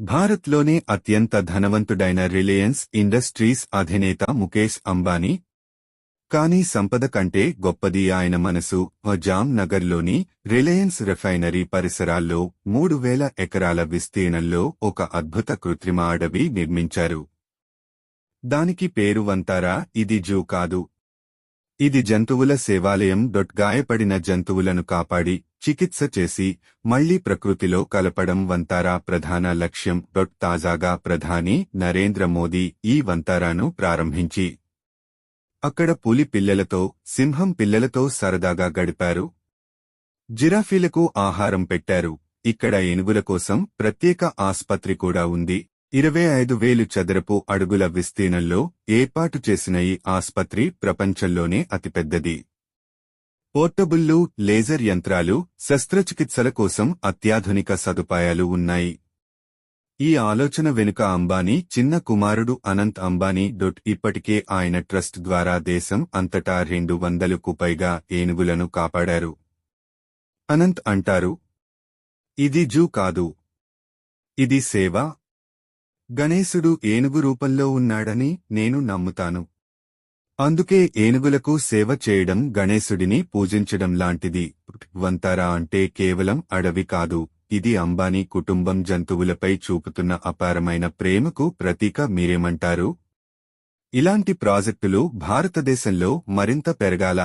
భారత్లోనే అత్యంత ధనవంతుడైన Reliance industries అధినేత ముఖేష్ అంబానీ. కానీ సంపద కంటే గొప్పది ఆయన మనసు జామ్ నగర్లోని రిలయన్స్ రిఫైనరీ పరిసరాల్లో మూడు వేల ఎకరాల విస్తీర్ణంలో ఒక అద్భుత కృత్రిమ అడవి నిర్మించారు. దానికి పేరు వంతారా? ఇది జూ కాదు. ఇది జంతువుల సేవాలయం డొట్ గాయపడిన జంతువులను కాపాడి చికిత్స చేసి మళ్ళీ ప్రకృతిలో కలపడం వంతారా ప్రధాన లక్ష్యం డొట్ తాజాగా ప్రధాని నరేంద్ర మోదీ ఈ వంతారాను ప్రారంభించి. అక్కడ పులి పిల్లలతో సింహం పిల్లలతో సరదాగా గడిపారు. జిరాఫీలకు ఆహారం పెట్టారు. ఇక్కడ ఏనుగుల కోసం ప్రత్యేక ఆస్పత్రి కూడా ఉంది. ఇరవై ఐదు వేలు చదరపు అడుగుల విస్తీర్ణంలో ఏర్పాటు చేసిన ఈ ఆస్పత్రి ప్రపంచంలోనే అతిపెద్దది. పోర్టబుల్లు లేజర్ యంత్రాలు శస్త్రచికిత్సల కోసం అత్యాధునిక సదుపాయాలు ఉన్నాయి. ఈ ఆలోచన వెనుక అంబానీ చిన్న కుమారుడు అనంత్ అంబానీ డొట్ ఇప్పటికే ఆయన ట్రస్ట్ ద్వారా దేశం అంతటా రెండు వందలకు పైగా ఏనుగులను కాపాడారు. అనంత్ అంటారు ఇది జూ కాదు. ఇది సేవ గణేశుడు ఏనుగు రూపంలో ఉన్నాడని నేను నమ్ముతాను. అందుకే ఏనుగులకు సేవ చేయడం గణేశుడిని పూజించడం లాంటిది. వంతారా అంటే కేవలం అడవి కాదు ఇది అంబానీ కుటుంబం జంతువులపై చూపుతున్న అపారమైన ప్రేమకు ప్రతీక మీరేమంటారు? ఇలాంటి ప్రాజెక్టులు భారతదేశంలో మరింత పెరగాల.